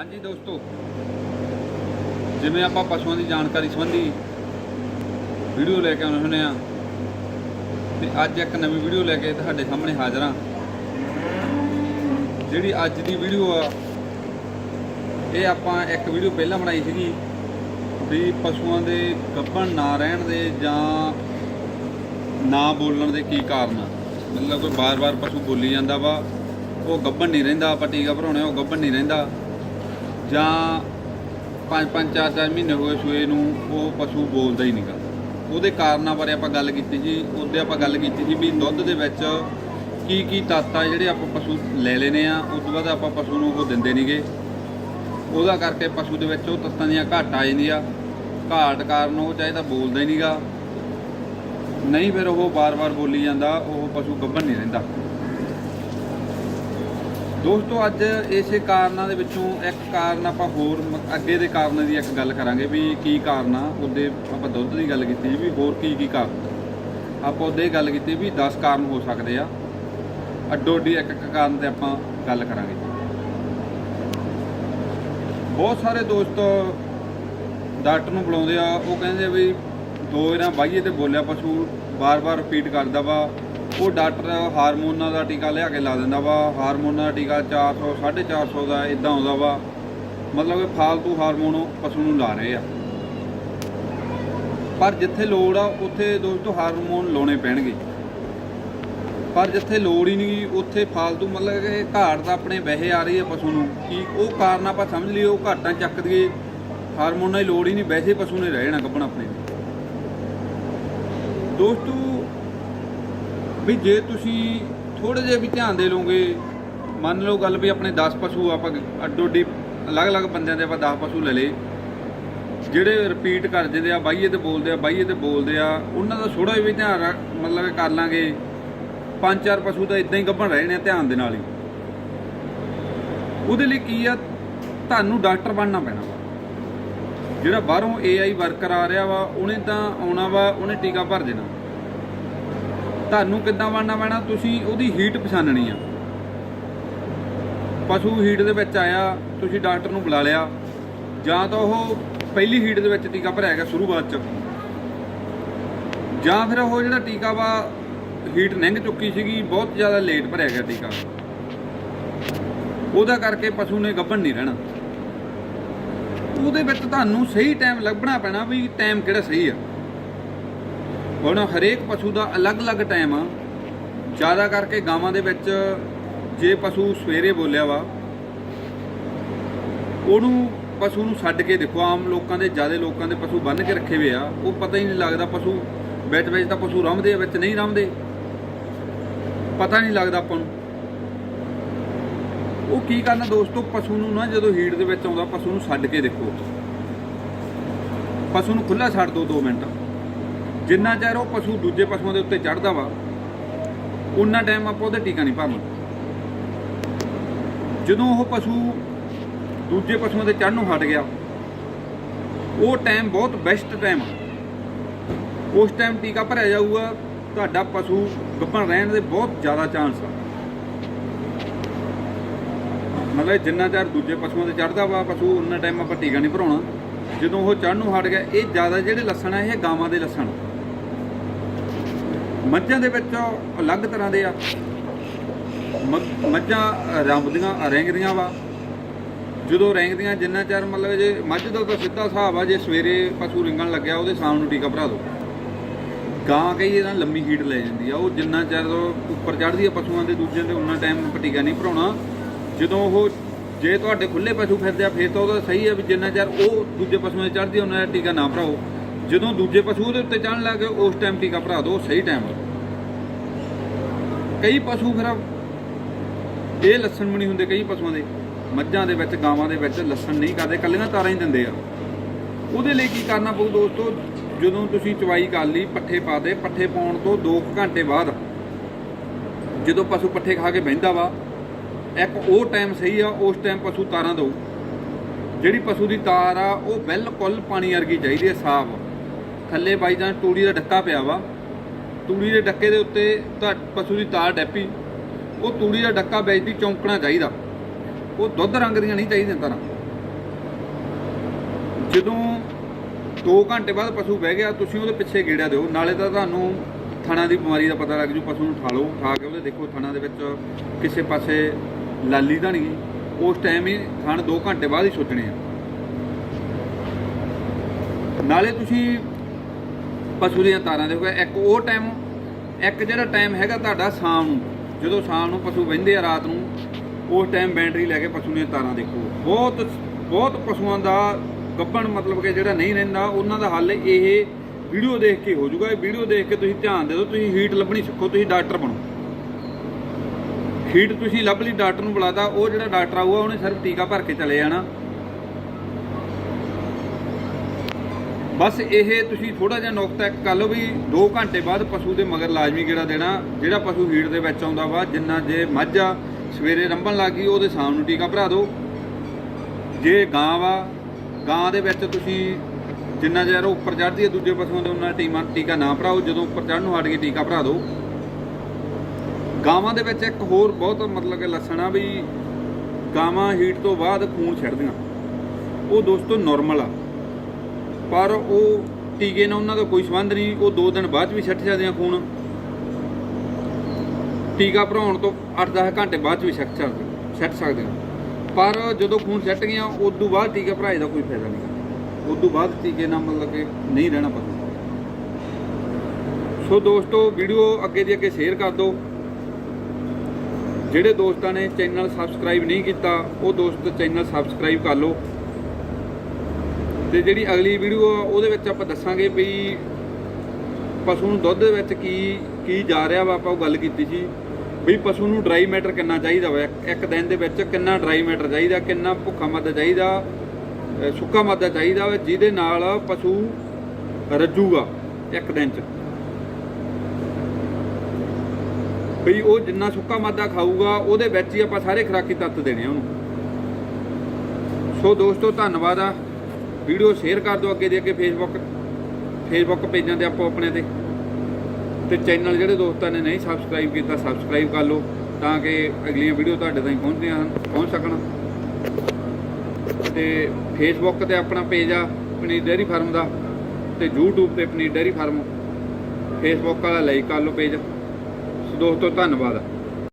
ਹਾਂਜੀ ਦੋਸਤੋ, ਜਿਵੇਂ ਆਪਾਂ ਪਸ਼ੂਆਂ ਦੀ ਜਾਣਕਾਰੀ ਸੰਬੰਧੀ ਵੀਡੀਓ ਲੈ ਕੇ ਆਉਣੇ ਹੁੰਦੇ ਆ ਤੇ ਅੱਜ ਇੱਕ ਨਵੀਂ ਵੀਡੀਓ ਲੈ ਕੇ ਤੁਹਾਡੇ ਸਾਹਮਣੇ ਹਾਜ਼ਰ ਹਾਂ। ਜਿਹੜੀ ਅੱਜ ਦੀ ਵੀਡੀਓ ਆ, ਇਹ ਆਪਾਂ ਇੱਕ ਵੀਡੀਓ ਪਹਿਲਾਂ ਬਣਾਈ ਸੀਗੀ ਵੀ ਪਸ਼ੂਆਂ ਦੇ ਗੱਭਣ ਨਾ ਰਹਿਣ ਦੇ ਜਾਂ ਨਾ ਬੋਲਣ ਦੇ ਕੀ ਕਾਰਨ ਆ। ਮਤਲਬ ਕੋਈ ਬਾਰ-ਬਾਰ ਪਸ਼ੂ ਬੋਲੀ ਜਾਂਦਾ ਵਾ, ਉਹ ਗੱਭਣ ਨਹੀਂ ਰਹਿੰਦਾ, ਆਪਾਂ ਟੀਕਾ ਭਰਾਉਣੇ ਉਹ ਗੱਭਣ ਨਹੀਂ ਰਹਿੰਦਾ। ਜਾਂ ਪੰਜ ਪੰਜ ਚਾਰ ਚਾਰ ਮਹੀਨੇ ਹੋਏ ਸੂਏ ਨੂੰ ਉਹ ਪਸ਼ੂ ਬੋਲਦਾ ਹੀ ਨਹੀਂਗਾ ਉਹਦੇ ਕਾਰਨਾਂ ਬਾਰੇ ਆਪਾਂ ਗੱਲ ਕੀਤੀ ਜੀ, ਉਹਦੇ ਆਪਾਂ ਗੱਲ ਕੀਤੀ ਸੀ ਵੀ ਦੁੱਧ ਦੇ ਵਿੱਚ ਕੀ ਕੀ ਤੱਤ ਆ ਜਿਹੜੇ ਆਪਾਂ ਪਸ਼ੂ ਲੈ ਲੈਨੇ ਆ, ਉਸ ਤੋਂ ਬਾਅਦ ਆਪਾਂ ਪਸ਼ੂ ਨੂੰ ਉਹ ਦਿੰਦੇ ਨਹੀਂਗੇ ਉਹਦਾ ਕਰਕੇ ਪਸ਼ੂ ਦੇ ਵਿੱਚ ਉਹ ਤੱਤਾਂ ਦੀਆਂ ਘਾਟ ਆ ਜਾਂਦੀਆਂ। ਘਾਟ ਕਾਰਨ ਉਹ ਚਾਹੇ ਤਾਂ ਬੋਲਦਾ ਹੀ ਨਹੀਂਗਾ ਨਹੀਂ ਫਿਰ ਉਹ ਬਾਰ-ਬਾਰ ਬੋਲੀ ਜਾਂਦਾ, ਉਹ ਪਸ਼ੂ ਗੱਭਣ ਨਹੀਂ ਰਹਿੰਦਾ। ਦੋਸਤੋ, ਅੱਜ ਇਸੇ ਕਾਰਨਾਂ ਦੇ ਵਿੱਚੋਂ ਇੱਕ ਕਾਰਨ ਆਪਾਂ ਹੋਰ ਮ- ਅੱਗੇ ਦੇ ਕਾਰਨ ਦੀ ਇੱਕ ਗੱਲ ਕਰਾਂਗੇ ਵੀ ਕੀ ਕਾਰਨ ਆ, ਉਹਦੇ ਆਪਾਂ ਦੁੱਧ ਦੀ ਗੱਲ ਕੀਤੀ ਵੀ ਹੋਰ ਕੀ ਕੀ ਕਾਰਨ। ਆਪਾਂ ਉਹਦੇ ਗੱਲ ਕੀਤੀ ਵੀ 10 ਕਾਰਨ ਹੋ ਸਕਦੇ ਆ। ਅੱਡੋ ਅੱਡੀ ਇੱਕ ਇੱਕ ਕਾਰਨ ਤੇ ਆਪਾਂ ਗੱਲ ਕਰਾਂਗੇ। ਬਹੁਤ ਸਾਰੇ ਦੋਸਤ ਡਾਕਟਰ ਨੂੰ ਬੁਲਾਉਂਦੇ ਆ, ਉਹ ਕਹਿੰਦੇ ਆ ਵੀ ਦੋ ਇਹਨਾਂ ਬਾਈਏ ਤੇ ਬੋਲਿਆ ਪਸ਼ੂ ਬਾਰ-ਬਾਰ ਰਿਪੀਟ ਕਰਦਾ ਵਾ। ਉਹ ਡਾਕਟਰ ਹਾਰਮੋਨਾਂ ਦਾ ਟੀਕਾ ਲਿਆ ਕੇ ਲਾ ਦਿੰਦਾ ਵਾ, ਹਾਰਮੋਨਾਂ ਦਾ ਟੀਕਾ 400 450 ਦਾ ਇਦਾਂ ਆਉਂਦਾ ਵਾ। ਮਤਲਬ ਕਿ ਫਾਲਤੂ ਹਾਰਮੋਨ ਉਹ ਪਸ਼ੂ ਨੂੰ ਲਾ ਰਹੇ ਆ। ਪਰ ਜਿੱਥੇ ਲੋੜ ਆ, ਉੱਥੇ ਦੋਸਤੋ ਹਾਰਮੋਨ ਲਾਉਣੇ ਪੈਣਗੇ। ਪਰ ਜਿੱਥੇ ਲੋੜ ਹੀ ਨਹੀਂ, ਉੱਥੇ ਫਾਲਤੂ ਮਤਲਬ ਕਿ ਘਾਟ ਤਾਂ ਆਪਣੇ ਵਹਿ ਆ ਰਹੀ ਹੈ ਪਸ਼ੂ ਨੂੰ। ਕਿ ਉਹ ਕਾਰਨ ਆਪਾਂ ਸਮਝ ਲਈਏ, ਉਹ ਘਾਟਾਂ ਚੱਕ ਦਈਏ। ਹਾਰਮੋਨਾਂ ਦੀ ਲੋੜ ਹੀ ਨਹੀਂ, ਵੈਸੇ ਪਸ਼ੂ ਨੇ ਰਹਿਣਾ ਗੱਭਣ ਆਪਣੇ ਦੋਸਤੋ ਵੀ ਜੇ ਤੁਸੀਂ ਥੋੜੇ ਜਿਹਾ ਵੀ ਧਿਆਨ ਦੇ ਲਓਗੇ, ਮੰਨ ਲਓ ਗੱਲ ਵੀ ਆਪਣੇ 10 ਪਸ਼ੂ ਆਪਾਂ ਅੱਡੋ ਅੱਡੀ ਅਲੱਗ-ਅਲੱਗ ਬੰਦਿਆਂ ਦੇ ਆਪਾਂ 10 ਪਸ਼ੂ ਲੈ ਲਏ, ਜਿਹੜੇ ਰਿਪੀਟ ਕਰ ਜਾਂਦੇ ਆ, ਬਾਈਏ ਤੇ ਬੋਲਦੇ ਆ, ਬਾਈਏ ਤੇ ਬੋਲਦੇ ਆ, ਉਹਨਾਂ ਦਾ ਥੋੜਾ ਜਿਹਾ ਵੀ ਧਿਆਨ ਰੱਖ- ਮਤਲਬ ਕਰ ਲਾਂਗੇ, ਪੰਜ ਚਾਰ ਪਸ਼ੂ ਤਾਂ ਇਦਾਂ ਹੀ ਗੱਭਣ ਰਹੇ ਨੇ ਧਿਆਨ ਦੇ ਨਾਲ ਹੀ। ਉਹਦੇ ਲਈ ਕੀ ਆ, ਤੁਹਾਨੂੰ ਡਾਕਟਰ ਬਣਨਾ ਪੈਣਾ ਜਿਹੜਾ ਬਾਹਰੋਂ AI ਵਰਕਰ ਆ ਰਿਹਾ ਵਾ, ਉਹਨੇ ਤਾਂ ਆਉਣਾ ਵਾ, ਉਹਨੇ ਟੀਕਾ ਭਰ ਦੇਣਾ। ਤੁਹਾਨੂੰ ਕਿੱਦਾਂ ਬਣਨਾ ਪੈਣਾ? ਤੁਸੀਂ ਉਹਦੀ ਹੀਟ ਪਛਾਣਨੀ ਆ। ਪਸ਼ੂ ਹੀਟ ਦੇ ਵਿੱਚ ਆਇਆ, ਤੁਸੀਂ ਡਾਕਟਰ ਨੂੰ ਬੁਲਾ ਲਿਆ। ਜਾਂ ਤਾਂ ਉਹ ਪਹਿਲੀ ਹੀਟ ਦੇ ਵਿੱਚ ਟੀਕਾ ਭਰਿਆ ਗਿਆ ਸ਼ੁਰੂਆਤ ਚ। ਜਾਂ ਫਿਰ ਉਹ ਜਿਹੜਾ ਟੀਕਾ ਵਾ ਹੀਟ ਲੰਘ ਚੁੱਕੀ ਸੀਗੀ, ਬਹੁਤ ਜ਼ਿਆਦਾ ਲੇਟ ਭਰਿਆ ਗਿਆ ਟੀਕਾ। ਉਹਦਾ ਕਰਕੇ ਪਸ਼ੂ ਨੇ ਗੱਭਣ ਨਹੀਂ ਰਹਿਣਾ। ਉਹਦੇ ਵਿੱਚ ਤੁਹਾਨੂੰ ਸਹੀ ਟਾਈਮ ਲੱਭਣਾ ਪੈਣਾ ਵੀ ਟਾਈਮ ਕਿਹੜਾ ਸਹੀ ਆ। ਹੁਣ ਹਰੇਕ ਪਸ਼ੂ ਦਾ ਅਲੱਗ-ਅਲੱਗ ਟਾਈਮ ਆ। ਜ਼ਿਆਦਾ ਕਰਕੇ ਗਾਵਾਂ ਦੇ ਵਿੱਚ ਜੇ ਪਸ਼ੂ ਸਵੇਰੇ ਬੋਲਿਆ ਵਾ, ਉਹਨੂੰ ਪਸ਼ੂ ਨੂੰ ਛੱਡ ਕੇ ਦੇਖੋ, ਆਮ ਲੋਕਾਂ ਦੇ, ਜ਼ਿਆਦਾ ਲੋਕਾਂ ਦੇ ਪਸ਼ੂ ਬੰਨ ਕੇ ਰੱਖੇ ਹੋਏ ਆ। ਉਹ ਪਤਾ ਹੀ ਨਹੀਂ ਲੱਗਦਾ ਪਸ਼ੂ ਵਿੱਚ ਵਿੱਚ ਤਾਂ ਪਸ਼ੂ ਰਮਦੇ ਵਿੱਚ ਨਹੀਂ ਰਮਦੇ। ਪਤਾ ਨਹੀਂ ਲੱਗਦਾ ਆਪਾਂ ਨੂੰ। ਉਹ ਕੀ ਕਰਨਾ ਦੋਸਤੋ, ਪਸ਼ੂ ਨੂੰ ਨਾ ਜਦੋਂ ਹੀਟ ਦੇ ਵਿੱਚ ਆਉਂਦਾ, ਪਸ਼ੂ ਨੂੰ ਛੱਡ ਕੇ ਦੇਖੋ। ਪਸ਼ੂ ਨੂੰ ਖੁੱਲਾ ਛੱਡ ਦਿਓ 2 ਮਿੰਟ। ਜਿੰਨਾ ਚਿਰ ਉਹ ਪਸ਼ੂ ਦੂਜੇ ਪਸ਼ੂਆਂ ਦੇ ਉੱਤੇ ਚੜਦਾ ਵਾ, ਉਨਾ ਟਾਈਮ ਆਪਾਂ ਉਹਦੇ ਟੀਕਾ ਨਹੀਂ ਭਰਨਾ। ਜਦੋਂ ਉਹ ਪਸ਼ੂ ਦੂਜੇ ਪਸ਼ੂਆਂ ਦੇ ਚੜ੍ਹਨ ਨੂੰ ਹਟ ਗਿਆ, ਉਹ ਟਾਈਮ ਬਹੁਤ ਬੈਸਟ ਟਾਈਮ ਆ। ਉਸ ਟਾਈਮ ਟੀਕਾ ਭਰਿਆ ਜਾਊਗਾ, ਤੁਹਾਡਾ ਪਸ਼ੂ ਗੱਭਣ ਰਹਿਣ ਦੇ ਬਹੁਤ ਜ਼ਿਆਦਾ ਚਾਂਸ ਆ। ਮਤਲਬ ਜਿੰਨਾ ਚਿਰ ਦੂਜੇ ਪਸ਼ੂਆਂ ਤੇ ਚੜਦਾ ਵਾ ਪਸ਼ੂ ਉਹਨਾਂ ਟਾਈਮ ਆਪਾਂ ਟੀਕਾ ਨਹੀਂ ਭਰਾਉਣਾ। ਜਦੋਂ ਉਹ ਚੜ੍ਹਨ ਨੂੰ ਹਟ ਗਿਆ, ਇਹ ਜ਼ਿਆਦਾ ਜਿਹੜੇ ਲੱਛਣ ਆ, ਇਹ ਗਾਵਾਂ ਦੇ ਲੱਛਣ ਮੱਝਾਂ ਦੇ ਵਿੱਚ ਅਲੱਗ ਤਰ੍ਹਾਂ ਦੇ ਆ। ਮੱਝਾਂ ਰੰਬਦੀਆਂ ਰੈਂਗਦੀਆਂ ਵਾ। ਜਦੋਂ ਰੈਂਗਦੀਆਂ ਜਿੰਨਾ ਚਿਰ ਮਤਲਬ ਜੇ ਮੱਝ ਦਾ ਤਾਂ ਸਿੱਧਾ ਹਿਸਾਬ ਆ, ਜੇ ਸਵੇਰੇ ਪਸ਼ੂ ਰਿੰਗਣ ਲੱਗਿਆ, ਉਹਦੇ ਸ਼ਾਮ ਨੂੰ ਟੀਕਾ ਭਰਾ ਦਿਓ ਗਾਂ ਕਈ ਇਹਦਾ ਲੰਮੀ ਹੀਟ ਲੈ ਜਾਂਦੀ ਆ। ਉਹ ਜਿੰਨਾ ਚਿਰ ਉੱਪਰ ਚੜ੍ਹਦੀ ਆ ਪਸ਼ੂਆਂ ਦੇ ਦੂਜਿਆਂ ਦੇ ਉਹਨਾਂ ਟਾਈਮ ਆਪਾਂ ਟੀਕਾ ਨਹੀਂ ਭਰਾਉਣਾ। ਜਦੋਂ ਉਹ ਜੇ ਤੁਹਾਡੇ ਖੁੱਲੇ ਪਸ਼ੂ ਫਿਰਦੇ ਆ, ਫੇਰ ਤਾਂ ਉਹਦਾ ਸਹੀ ਆ ਵੀ ਜਿੰਨਾ ਚਿਰ ਉਹ ਦੂਜੇ ਪਸ਼ੂਆਂ ਦੇ ਚੜ੍ਹਦੀ ਆ, ਉਹਨਾਂ ਦਾ ਟੀਕਾ ਨਾ ਭਰਾਓ। ਜਦੋਂ ਦੂਜੇ ਪਸ਼ੂ ਉਹਦੇ ਉੱਤੇ ਚਾਹਣ ਲੱਗ ਗਏ, ਉਸ ਟਾਈਮ ਟੀਕਾ ਭਰਾ ਦਿਓ, ਸਹੀ ਟਾਈਮ ਆ। ਕਈ ਪਸ਼ੂ ਫਿਰ ਇਹ ਲੱਸਣ ਵੀ ਨਹੀਂ ਹੁੰਦੇ ਕਈ ਪਸ਼ੂਆਂ ਦੇ। ਮੱਝਾਂ ਦੇ ਵਿੱਚ, ਗਾਵਾਂ ਦੇ ਵਿੱਚ ਲੱਸਣ ਨਹੀਂ ਕਰਦੇ ਕੱਲੀਆਂ ਤਾਰਾਂ ਹੀ ਦਿੰਦੇ ਆ। ਉਹਦੇ ਲਈ ਕੀ ਕਰਨਾ ਪਊ ਦੋਸਤੋ? ਜਦੋਂ ਤੁਸੀਂ ਚਵਾਈ ਕਰ ਲਈ, ਪੱਠੇ ਪਾ ਦੇ, ਪੱਠੇ ਪਾਉਣ ਤੋਂ 2 ਘੰਟੇ ਬਾਅਦ, ਜਦੋਂ ਪਸ਼ੂ ਪੱਠੇ ਖਾ ਕੇ ਬਹਿੰਦਾ ਵਾ, ਇੱਕ ਉਹ ਟਾਈਮ ਸਹੀ ਆ, ਉਸ ਟਾਈਮ ਪਸ਼ੂ ਤਾਰਾਂ ਦਿਓ। ਜਿਹੜੀ ਪਸ਼ੂ ਦੀ ਤਾਰ ਆ, ਉਹ ਬਿਲਕੁਲ ਪਾਣੀ ਵਰਗੀ ਚਾਹੀਦੀ ਹੈ ਸਾਫ਼। ਥੱਲੇ ਬਾਈ ਜਾਂ ਤੂੜੀ ਦਾ ਡੱਕਾ ਪਿਆ ਵਾ। ਤੂੜੀ ਦੇ ਡੱਕੇ ਦੇ ਉੱਤੇ ਤਾਂ ਪਸ਼ੂ ਦੀ ਤਾਰ ਡੈਪੀ। ਉਹ ਤੂੜੀ ਦਾ ਡੱਕਾ ਵੇਚਦੀ ਚੌਂਕਣਾ ਚਾਹੀਦਾ। ਉਹ ਦੁੱਧ ਰੰਗ ਦੀਆਂ ਨਹੀਂ ਚਾਹੀਦੀਆਂ ਤਾਰਾਂ। ਜਦੋਂ 2 ਘੰਟੇ ਬਾਅਦ ਪਸ਼ੂ ਬਹਿ ਗਿਆ, ਤੁਸੀਂ ਉਹਦੇ ਪਿੱਛੇ ਗੇੜਾ ਦਿਓ। ਨਾਲੇ ਤਾਂ ਤੁਹਾਨੂੰ ਥਣਾ ਦੀ ਬਿਮਾਰੀ ਦਾ ਪਤਾ ਲੱਗ ਜੂ, ਪਸ਼ੂ ਨੂੰ ਠਾ ਲਓ ਠਾ ਕੇ ਉਹਦੇ ਦੇਖੋ ਥਣਾ ਦੇ ਵਿੱਚ ਕਿਸੇ ਪਾਸੇ ਲਾਲੀ ਤਾਂ ਨਹੀਂ। ਉਸ ਟਾਈਮ ਹੀ ਥਣ 2 ਘੰਟੇ ਬਾਅਦ ਹੀ ਸੋਚਣੇ ਆ। ਨਾਲੇ ਤੁਸੀਂ ਪਸ਼ੂ ਦੀਆਂ ਤਾਰਾਂ ਦੇਖੋ, ਇੱਕ ਉਹ ਟਾਈਮ ਇੱਕ ਜਿਹੜਾ ਟਾਈਮ ਹੈਗਾ ਤੁਹਾਡਾ ਸ਼ਾਮ ਨੂੰ, ਜਦੋਂ ਸ਼ਾਮ ਨੂੰ ਪਸ਼ੂ ਵਹਿੰਦੇ ਆ ਰਾਤ ਨੂੰ, ਉਸ ਟਾਈਮ ਬੈਟਰੀ ਲੈ ਕੇ ਪਸ਼ੂ ਦੀਆਂ ਤਾਰਾਂ ਦੇਖੋ। ਬਹੁਤ ਬਹੁਤ ਪਸ਼ੂਆਂ ਦਾ ਗੱਬਣ ਮਤਲਬ ਕਿ ਜਿਹੜਾ ਨਹੀਂ ਰਹਿੰਦਾ, ਉਹਨਾਂ ਦਾ ਹੱਲ ਇਹ ਵੀਡੀਓ ਦੇਖ ਕੇ ਹੋ ਜਾਊਗਾ। ਇਹ ਵੀਡੀਓ ਦੇਖ ਕੇ ਤੁਸੀਂ ਧਿਆਨ ਦੇ ਦਿਓ, ਤੁਸੀਂ ਹੀਟ ਲੱਭਣੀ ਸਿੱਖੋ, ਤੁਸੀਂ ਡਾਕਟਰ ਬਣੋ। ਹੀਟ ਤੁਸੀਂ ਲੱਭ ਲਈ, ਡਾਕਟਰ ਨੂੰ ਬੁਲਾਤਾ, ਉਹ ਜਿਹੜਾ ਡਾਕਟਰ ਆਊਗਾ, ਉਹਨੇ ਸਿਰਫ ਟੀਕਾ ਭਰ ਕੇ ਚਲੇ ਜਾਣਾ। ਬਸ ਇਹ ਤੁਸੀਂ ਥੋੜਾ ਜਿਹਾ ਨੁਕਤਾ ਇੱਕ ਕਰ ਲਓ ਵੀ 2 ਘੰਟੇ ਬਾਅਦ ਪਸ਼ੂ ਦੇ ਮਗਰ ਲਾਜ਼ਮੀ ਗੇੜਾ ਦੇਣਾ, ਜਿਹੜਾ ਪਸ਼ੂ ਹੀਟ ਦੇ ਵਿੱਚ ਆਉਂਦਾ ਵਾ, ਜਿੰਨਾ ਜੇ ਮੱਝ ਆ, ਸਵੇਰੇ ਰੰਭਣ ਲੱਗੀ ਉਹਦੇ ਸ਼ਾਮ ਨੂੰ ਟੀਕਾ ਭਰਾ ਦਿਓ। ਜੇ ਗਾਂ ਵਾ, ਗਾਂ ਦੇ ਵਿੱਚ ਤੁਸੀਂ ਜਿੰਨਾ ਚਿਰ ਉਹ ਉੱਪਰ ਚੜ੍ਹਦੀ ਹੈ, ਦੂਜੇ ਪਸ਼ੂਆਂ ਦੇ ਉਹਨਾਂ ਟੀਮਾਂ ਟੀਕਾ ਨਾ ਭਰਾਓ, ਜਦੋਂ ਉੱਪਰ ਚੜ੍ਹਨ ਨੂੰ ਹਟ ਕੇ ਟੀਕਾ ਭਰਾ ਦਿਓ। ਗਾਵਾਂ ਦੇ ਵਿੱਚ ਇੱਕ ਹੋਰ ਬਹੁਤ ਮਤਲਬ ਕਿ ਲੱਛਣ ਆ ਵੀ ਗਾਵਾਂ ਹੀਟ ਤੋਂ ਬਾਅਦ ਖੂਨ ਛੱਡਦੀਆਂ ਉਹ ਦੋਸਤੋ ਨਾਰਮਲ ਆ। ਪਰ ਉਹ ਟੀਕੇ ਨਾਲ ਉਹਨਾਂ ਦਾ ਕੋਈ ਸੰਬੰਧ ਨਹੀਂ। ਉਹ 2 ਦਿਨ ਬਾਅਦ 'ਚ ਵੀ ਛੱਡ ਸਕਦੇ ਆ ਖੂਨ। ਟੀਕਾ ਭਰਾਉਣ ਤੋਂ 8-10 ਘੰਟੇ ਬਾਅਦ 'ਚ ਵੀ ਛੱਡ ਸਕਦੇ ਛੱਡ ਸਕਦੇ ਆ। ਪਰ ਜਦੋਂ ਖੂਨ ਛੱਟ ਗਿਆ ਉਸ ਤੋਂ ਬਾਅਦ ਟੀਕਾ ਭਰਾਏ ਦਾ ਕੋਈ ਫਾਇਦਾ ਨਹੀਂ। ਉਸ ਤੋਂ ਬਾਅਦ ਟੀਕੇ ਨਾਲ ਮਤਲਬ ਕਿ ਨਹੀਂ ਰਹਿਣਾ ਪੈਂਦਾ ਸੋ ਦੋਸਤੋ, ਵੀਡੀਓ ਅੱਗੇ ਦੀ ਅੱਗੇ ਸ਼ੇਅਰ ਕਰ ਦਿਓ। ਜਿਹੜੇ ਦੋਸਤਾਂ ਨੇ ਚੈਨਲ ਸਬਸਕ੍ਰਾਈਬ ਨਹੀਂ ਕੀਤਾ, ਉਹ ਦੋਸਤ ਚੈਨਲ ਸਬਸਕ੍ਰਾਈਬ ਕਰ ਲਓ। ਤੇ ਜਿਹੜੀ ਅਗਲੀ ਵੀਡੀਓ ਆ, ਉਹਦੇ ਵਿੱਚ ਆਪਾਂ ਦੱਸਾਂਗੇ ਵੀ ਪਸ਼ੂ ਨੂੰ ਦੁੱਧ ਦੇ ਵਿੱਚ ਕੀ ਕੀ ਜਾ ਰਿਹਾ ਵਾ, ਆਪਾਂ ਉਹ ਗੱਲ ਕੀਤੀ ਸੀ ਵੀ ਪਸ਼ੂ ਨੂੰ ਡਰਾਈ ਮੈਟਰ ਕਿੰਨਾ ਚਾਹੀਦਾ ਵਾ। ਇੱਕ- ਦਿਨ ਦੇ ਵਿੱਚ ਕਿੰਨਾ ਡਰਾਈ ਮੈਟਰ ਚਾਹੀਦਾ, ਕਿੰਨਾ ਭੁੱਖਾ ਮੱਦਾ ਚਾਹੀਦਾ ਸੁੱਕਾ ਮੱਦਾ ਚਾਹੀਦਾ ਵਾ, ਜਿਹਦੇ ਨਾਲ ਪਸ਼ੂ ਰੱਜੂਗਾ ਇੱਕ ਦਿਨ ਚ। ਵੀ ਉਹ ਜਿੰਨਾ ਸੁੱਕਾ ਮਾਦਾ ਖਾਊਗਾ, ਉਹਦੇ ਵਿੱਚ ਹੀ ਆਪਾਂ ਸਾਰੇ ਖੁਰਾਕੀ ਤੱਤ ਦੇਣੇ ਆ ਉਹਨੂੰ। ਸੋ ਦੋਸਤੋ, ਧੰਨਵਾਦ ਆ। ਵੀਡੀਓ ਸ਼ੇਅਰ ਕਰ ਦਿਓ ਅੱਗੇ ਦੀ ਅੱਗੇ ਫੇਸਬੁੱਕ ਫੇਸਬੁੱਕ ਪੇਜਾਂ ਤੇ ਆਪੋ ਆਪਣੇ ਤੇ। ਤੇ ਚੈਨਲ ਜਿਹੜੇ ਦੋਸਤਾਂ ਨੇ ਨਹੀਂ ਸਬਸਕ੍ਰਾਈਬ ਕੀਤਾ ਸਬਸਕ੍ਰਾਈਬ ਕਰ ਲਓ ਤਾਂ ਕਿ ਅਗਲੀਆਂ ਵੀਡੀਓ ਤੁਹਾਡੇ ਤਾਈਂ ਪਹੁੰਚਦੀਆਂ ਹਨ, ਪਹੁੰਚ ਸਕਣ। ਤੇ ਫੇਸਬੁੱਕ ਤੇ ਆਪਣਾ ਪੇਜ ਆ ਪਨੀਰ ਡੇਅਰੀ ਫਾਰਮ ਦਾ ਤੇ YouTube ਤੇ ਪਨੀਰ ਡੇਅਰੀ ਫਾਰਮ। ਫੇਸਬੁੱਕ ਵਾਲਾ ਲਾਈਕ ਕਰ ਲਓ ਪੇਜ ਸੋ ਦੋਸਤੋ, ਧੰਨਵਾਦ।